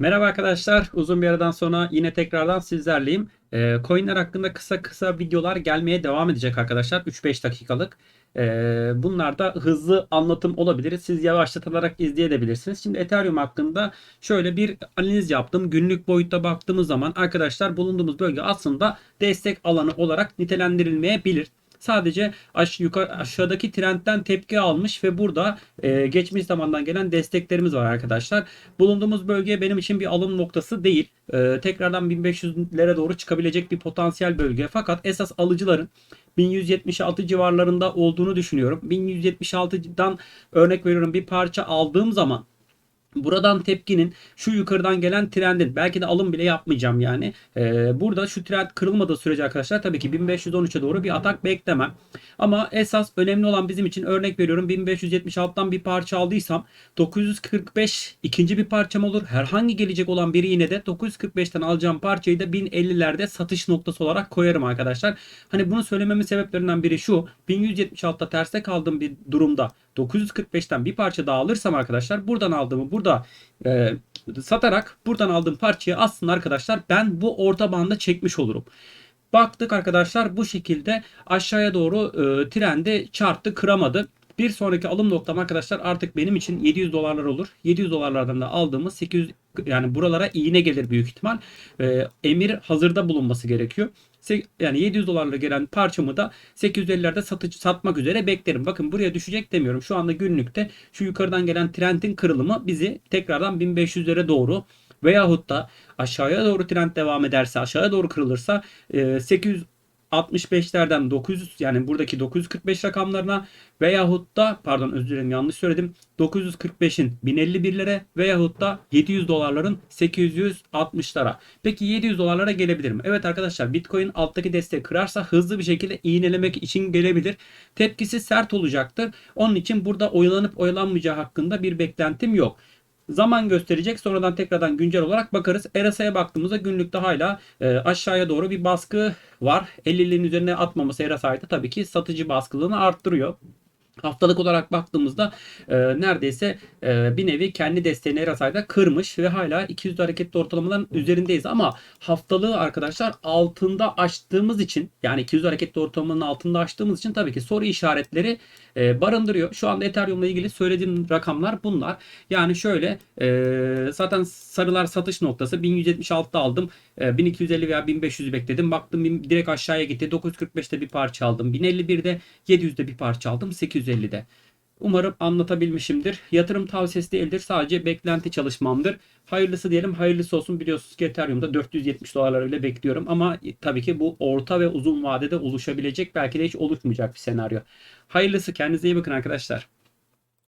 Merhaba arkadaşlar. Uzun bir aradan sonra yine tekrardan sizlerleyim. Ee, coinler hakkında kısa kısa videolar gelmeye devam edecek arkadaşlar. 3-5 dakikalık. Ee, bunlar da hızlı anlatım olabilir. Siz yavaşlatılarak izleyebilirsiniz. Şimdi Ethereum hakkında şöyle bir analiz yaptım. Günlük boyutta baktığımız zaman arkadaşlar bulunduğumuz bölge aslında destek alanı olarak nitelendirilmeyebilir. Sadece aş yukarı aşağıdaki trendten tepki almış ve burada e, geçmiş zamandan gelen desteklerimiz var arkadaşlar. Bulunduğumuz bölge benim için bir alım noktası değil. E, tekrardan 1500'lere doğru çıkabilecek bir potansiyel bölge. Fakat esas alıcıların 1176 civarlarında olduğunu düşünüyorum. 1176'dan örnek veriyorum bir parça aldığım zaman Buradan tepkinin şu yukarıdan gelen trendin belki de alım bile yapmayacağım yani. Ee, burada şu trend kırılmadığı sürece arkadaşlar tabii ki 1513'e doğru bir atak beklemem. Ama esas önemli olan bizim için örnek veriyorum 1576'dan bir parça aldıysam 945 ikinci bir parçam olur. Herhangi gelecek olan biri yine de 945'ten alacağım parçayı da 1050'lerde satış noktası olarak koyarım arkadaşlar. Hani bunu söylememin sebeplerinden biri şu. 1176'da terste kaldığım bir durumda 945'ten bir parça daha alırsam arkadaşlar buradan aldığımı burada e, satarak buradan aldığım parçayı aslında arkadaşlar ben bu orta banda çekmiş olurum. Baktık arkadaşlar bu şekilde aşağıya doğru e, trendi çarptı kıramadı. Bir sonraki alım noktam arkadaşlar artık benim için 700 dolarlar olur. 700 dolarlardan da aldığımız 800 yani buralara iğne gelir büyük ihtimal. E, emir hazırda bulunması gerekiyor. Yani 700 dolarla gelen parçamı da 850'lerde satıcı satmak üzere beklerim. Bakın buraya düşecek demiyorum. Şu anda günlükte şu yukarıdan gelen trendin kırılımı bizi tekrardan 1500'lere doğru veyahut da aşağıya doğru trend devam ederse aşağıya doğru kırılırsa e, 800 65'lerden 900 yani buradaki 945 rakamlarına veyahut da pardon özür dilerim yanlış söyledim 945'in 1051'lere veyahut da 700 dolarların 860'lara. Peki 700 dolarlara gelebilir mi? Evet arkadaşlar Bitcoin alttaki desteği kırarsa hızlı bir şekilde iğnelemek için gelebilir. Tepkisi sert olacaktır. Onun için burada oyalanıp oyalanmayacağı hakkında bir beklentim yok. Zaman gösterecek. Sonradan tekrardan güncel olarak bakarız. RSI'ye baktığımızda günlükte hala e, aşağıya doğru bir baskı var. 50'lerin üzerine atmaması RSI'de tabii ki satıcı baskılığını arttırıyor. Haftalık olarak baktığımızda e, neredeyse e, bir nevi kendi desteğini RSI'da kırmış ve hala 200 hareketli ortalamaların üzerindeyiz ama haftalığı arkadaşlar altında açtığımız için yani 200 hareketli ortalamanın altında açtığımız için tabii ki soru işaretleri e, barındırıyor. Şu anda Ethereum'la ilgili söylediğim rakamlar bunlar. Yani şöyle e, zaten sarılar satış noktası 1176'da aldım. E, 1250 veya 1500'ü bekledim. Baktım direkt aşağıya gitti. 945'te bir parça aldım. 1051'de 700'de bir parça aldım. 850'de. Umarım anlatabilmişimdir. Yatırım tavsiyesi değildir. Sadece beklenti çalışmamdır. Hayırlısı diyelim. Hayırlısı olsun. Biliyorsunuz ki Ethereum'da 470 dolarları bile bekliyorum. Ama tabii ki bu orta ve uzun vadede oluşabilecek belki de hiç oluşmayacak bir senaryo. Hayırlısı. Kendinize iyi bakın arkadaşlar.